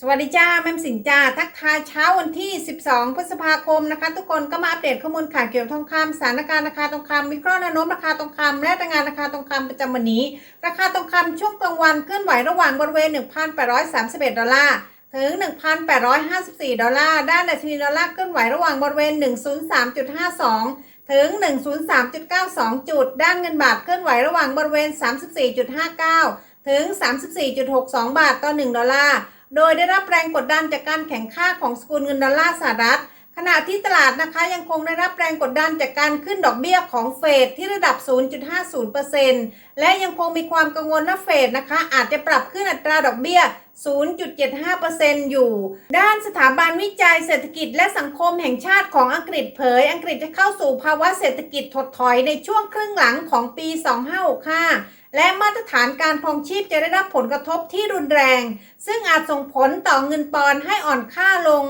สวัสดีจ้าแม่สินจ้าทักทายเช้าวันที่ 12 พฤษภาคมนะคะ ทุกคนก็มาอัปเดตข้อมูลข่าวเกี่ยวกับทองคำสถานการณ์ราคาทองคำวิเคราะห์แนวโน้มราคาทองคำและรายงานราคาทองคำประจำวันนี้ ราคาทองคำช่วงกลางวันเคลื่อนไหวระหว่างบริเวณ 1,831 ดอลลาร์ถึง 1,854 ดอลลาร์ ด้านดัชนีดอลลาร์เคลื่อนไหวระหว่างบริเวณ 103.52 ถึง 103.92 จุด ด้านเงินบาทเคลื่อนไหวระหว่างบริเวณ 34.59 ถึง 34.62 บาทต่อ 1 ดอลลาร์ โดยได้รับแรงกดดันจากการแข่งข้าของสกุลเงินดอลลาร์สหรัฐ ขณะที่ตลาดนะคะยังคงได้รับแรงกดดันจากการขึ้นดอกเบี้ยของเฟดที่ระดับ 0.50%และยังคงมีความกังวลว่าเฟดนะคะ อาจจะปรับขึ้นอัตราดอกเบี้ย 0.75%อยู่ ด้านสถาบันวิจัยเศรษฐกิจและสังคมแห่งชาติของอังกฤษเผย อังกฤษจะเข้าสู่ภาวะเศรษฐกิจถดถอยในช่วงครึ่งหลังของปี 2565 และมาตรฐานการพองชีพจะได้รับผลกระทบที่รุนแรง ซึ่งอาจส่งผลต่อเงินปอนด์ให้อ่อนค่าลง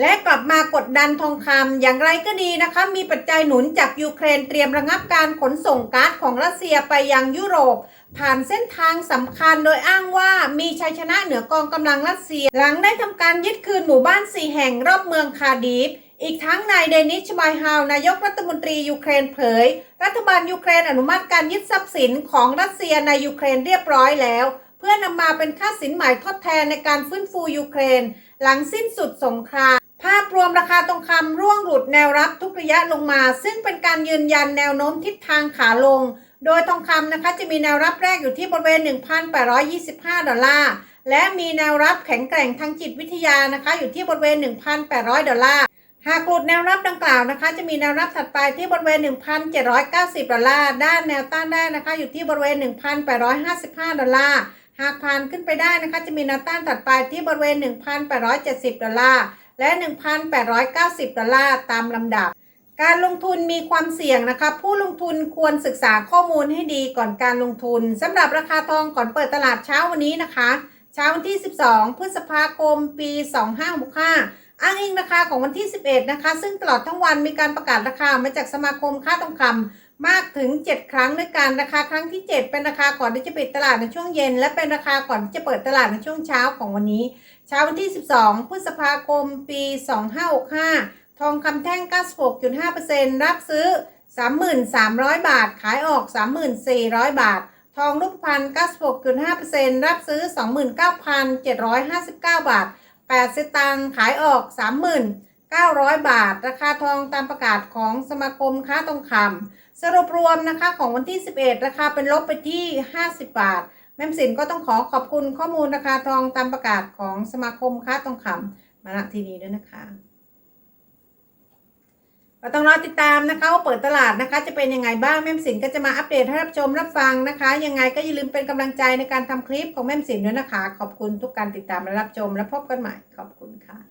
และกลับมากดดันทองคำอย่างไรก็ดีนะคะ มีปัจจัยหนุนจากยูเครนเตรียมระงับการขนส่งก๊าซของรัสเซียไปยังยุโรป ผ่านเส้นทางสำคัญโดยอ้างว่ามีชัยชนะเหนือกองกำลังรัสเซีย หลังได้ทำการยึดคืนหมู่บ้านสี่แห่งรอบเมืองคาดีฟอีกทั้งนายเดนิชมายฮาวนายกรัฐมนตรียูเครนเผย รัฐบาลยูเครนอนุมัติการยึดทรัพย์สินของรัสเซียในยูเครนเรียบร้อยแล้ว เพื่อนำมาเป็นค่าสินใหม่ทดแทนในการฟื้นฟูยูเครน หลังสิ้นสุดสงครามาพรวมราคาทองคำร่วงหลุดแนวรับทุกระยะลงมา ซึ่งเป็นการยืนยันแนวโน้มทิศทางขาลง โดยทองคำนะคะจะมีแนวรับแรกอยู่ที่บริเวณ 1,825 ดอลลาร์ และมีแนวรับแข็งแกร่งทางจิตวิทยานะคะอยู่ที่บริเวณ 1,800 ดอลลาร์ หากหลุดแนวรับดังกล่าวนะคะ จะมีแนวรับถัดไปที่บริเวณ 1,790 ดอลลาร์ ด้านแนวต้านได้นะคะอยู่ที่บริเวณ 1,855 ดอลลาร์ หากผ่านขึ้นไปได้นะคะจะมีแนวต้านถัดไปที่บริเวณ 1,870 ดอลลาร์ และ 1,890 ดอลลาร์ตามลำดับ การลงทุนมีความเสี่ยงนะคะ ผู้ลงทุนควรศึกษาข้อมูลให้ดีก่อนการลงทุนสำหรับราคาทองก่อนเปิดตลาดเช้าวันนี้นะคะ เช้าวันที่ 12 พฤษภาคม ปี 2565อ้างอิงราคาของวันที่ 11 นะคะ ซึ่งตลอดทั้งวันมีการประกาศราคามาจากสมาคมค่าทองคำ มากถึง 7 ครั้งด้วยกันราคาครั้งที่ 7 เป็นราคาก่อนที่จะปิดตลาดในช่วงเย็น และเป็นราคาก่อนที่จะเปิดตลาดในช่วงเช้าของวันนี้ เช้าวันที่ 12 พฤษภาคม ปี 2565 ทองคำแท่ง 96.5%รับซื้อ 3,300บาท ขายออก 3,400 บาท ทองรูปพรรณ96.5%รับซื้อ 29,759 บาท 8 สตางค์ขายออก 900 บาท ราคาทองตามประกาศของสมาคมค้าทองคำสรุปรวมนะคะของวันที่ 11 ราคาเป็นลบไปที่ 50 บาท แม่มสินก็ต้องขอขอบคุณข้อมูลราคาทองตามประกาศของสมาคมค้าทองคำมาณที่นี้ด้วยนะคะก็ต้องรอติดตามนะคะว่าเปิดตลาดนะคะ จะเป็นยังไงบ้างแม่มสินก็จะมาอัปเดตให้รับชมรับฟังนะคะ ยังไงก็อย่าลืมเป็นกำลังใจในการทำคลิปของแม่มสินด้วยนะคะ ขอบคุณทุกการติดตามและรับชมและพบกันใหม่ขอบคุณค่ะ